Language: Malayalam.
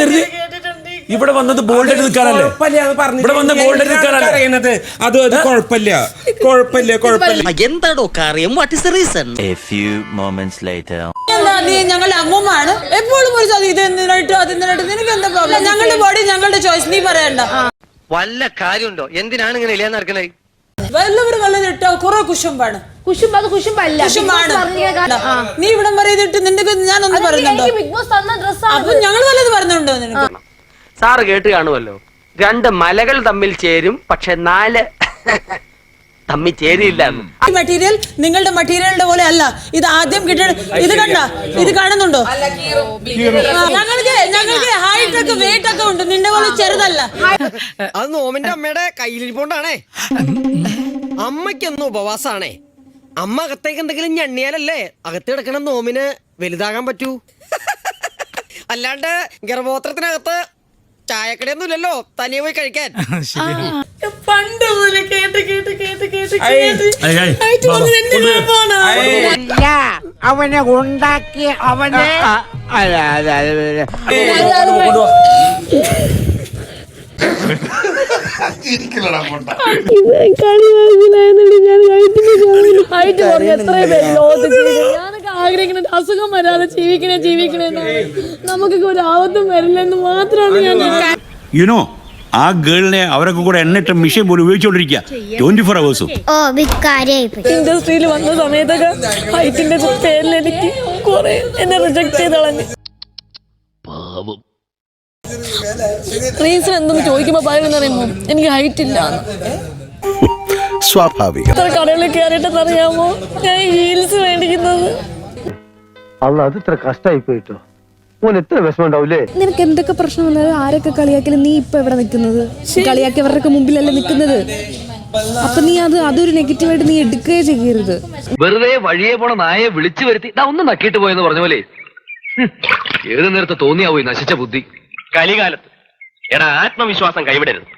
കരുതി? ഇവിടെ വന്നത് ബോൾഡ് നിൽക്കാനല്ലേ? ഇവിടെ വന്ന നിൽക്കാനല്ലേ? അറിയുന്നത് അത് അത് കുഴപ്പമില്ല. കുഴപ്പമില്ല കുഴപ്പമില്ല. എന്താടോ കാര്യം? What is reason a few moments later ഞങ്ങളുടെ അമ്മമാണ് എപ്പോഴും ഒരു ഇത് എന്തിനായിട്ട് അത് നിനക്ക് എന്താ പ്രോബ്ലം ഞങ്ങളുടെ ബോഡി ഞങ്ങളുടെ ചോയ്സ് നീ പറയണ്ട. വല്ല കാര്യമുണ്ടോ? എന്തിനാണ് ഇങ്ങനെ ഇല്ലാന്ന് നടക്കണേ? വല്ലവരും വല്ലതും ഇട്ടോ കുറെ കുശുമ്പാണ്. കുശുമ്പ് അത് കുശുമ്പല്ല. കുശുമ്പാണ്. നീ ഇവിടം വരെ ഇതിട്ട് നിന്റെ ഞാൻ ഒന്നും പറയുന്നുണ്ടോ ബിഗ് ബോസ് തന്ന ഡ്രസ്സാണ് അപ്പൊ ഞങ്ങൾ വല്ലത് പറഞ്ഞുണ്ടോ നിനക്ക്? സാറ് കേട്ട് കാണുമല്ലോ. രണ്ട് മലകൾ തമ്മിൽ ചേരും പക്ഷെ നാല് തമ്മിൽ ചേരില്ല എന്ന്. ഈ മെറ്റീരിയൽ നിങ്ങളുടെ മെറ്റീരിയലിന്റെ പോലെ അല്ല. ഇത് ആദ്യം കിട്ടിയ ഇത് കണ്ട ഇത് കാണുന്നുണ്ടോ? ആ, ഞങ്ങൾക്ക് ഞങ്ങൾക്ക് ഹൈറ്റ് ഒക്കെ വെയിറ്റ് ഒക്കെ ഉണ്ട്. നിന്റെ പോലെ ചെറുതല്ല. അത് നോമിന്റെ അമ്മയുടെ കയ്യിലിരിപ്പോണ്ടാണേ അമ്മയ്ക്കൊന്നും ഉപവാസാണേ അമ്മ അകത്തേക്ക് എന്തെങ്കിലും ഞണ്ണിയാലല്ലേ? അകത്ത് കിടക്കണ നോമിന് വലുതാകാൻ പറ്റൂ. അല്ലാണ്ട് ഗർഭോത്രത്തിനകത്ത് ചായക്കടയൊന്നും ഇല്ലല്ലോ തനിയെ പോയി കഴിക്കാൻ. പണ്ട് മുതലേ കേട്ട് കേട്ട് കേട്ട് കേട്ട് കേട്ട്? അവനെ ഉണ്ടാക്കി അവനെ കളി കൊണ്ടുവാ ഹൈറ്റ് കുറഞ്ഞ എത്രയും പേര് ലോകത്ത് ജീവിക്കും ഞാനൊക്കെ ആഗ്രഹിക്കുന്നത് അസുഖം വരാതെ ജീവിക്കണേ ജീവിക്കണേ എന്നാണ് നമുക്കൊക്കെ ഒരു ആപത്തും വരില്ലെന്ന് മാത്രമാണ് ഞാൻ യുനോ ആ ഗേളിനെ അവരൊക്കെ കൂടെ എണ്ണിട്ട് മിഷൻ പോലും ഉപയോഗിച്ചുകൊണ്ടിരിക്കുക ട്വന്റി ഫോർ അവേഴ്സും ഓ വിക്കാരായിപ്പോയി ഇൻഡസ്ട്രിയിൽ വന്ന സമയത്തൊക്കെ ഹൈറ്റിന്റെ പേരിൽ എനിക്ക് കുറെ എന്നെ റിജക്ട് ചെയ്ത് കളഞ്ഞു. റീസൺ എന്തെന്ന് ചോദിക്കുമ്പോ പറയുന്നത് അറിയുമോ? എനിക്ക് ഹൈറ്റ് ഇല്ല സ്വാഭാവികം. കടകളിൽ കയറിയിട്ടെന്ന് അറിയാമോ ഞാൻ ഹീൽസ് മേടിക്കുന്നത്. അല്ല അത് ഇത്ര കഷ്ടായി പോയിട്ടോ? നിനക്ക് എന്തൊക്കെ പ്രശ്നം വന്നാലും ആരൊക്കെ കളിയാക്കലും നീ ഇപ്പൊ എവിടെ നിൽക്കുന്നത്? കളിയാക്കിയവരുടെ മുമ്പിലല്ലേ നിൽക്കുന്നത്? അപ്പൊ നീ അത് അതൊരു നെഗറ്റീവായിട്ട് നീ എടുക്കുകയേ ചെയ്യരുത്. വെറുതെ വഴിയെ പോണ നായെ വിളിച്ചു വരുത്തി ഒന്ന് നക്കിയിട്ട് പോയെന്ന് പറഞ്ഞ പോലെ. ഏത് നേരത്തെ തോന്നിയാവോ നശിച്ച ബുദ്ധി? കലികാലത്ത്. എടാ ആത്മവിശ്വാസം കൈവിടരുത്.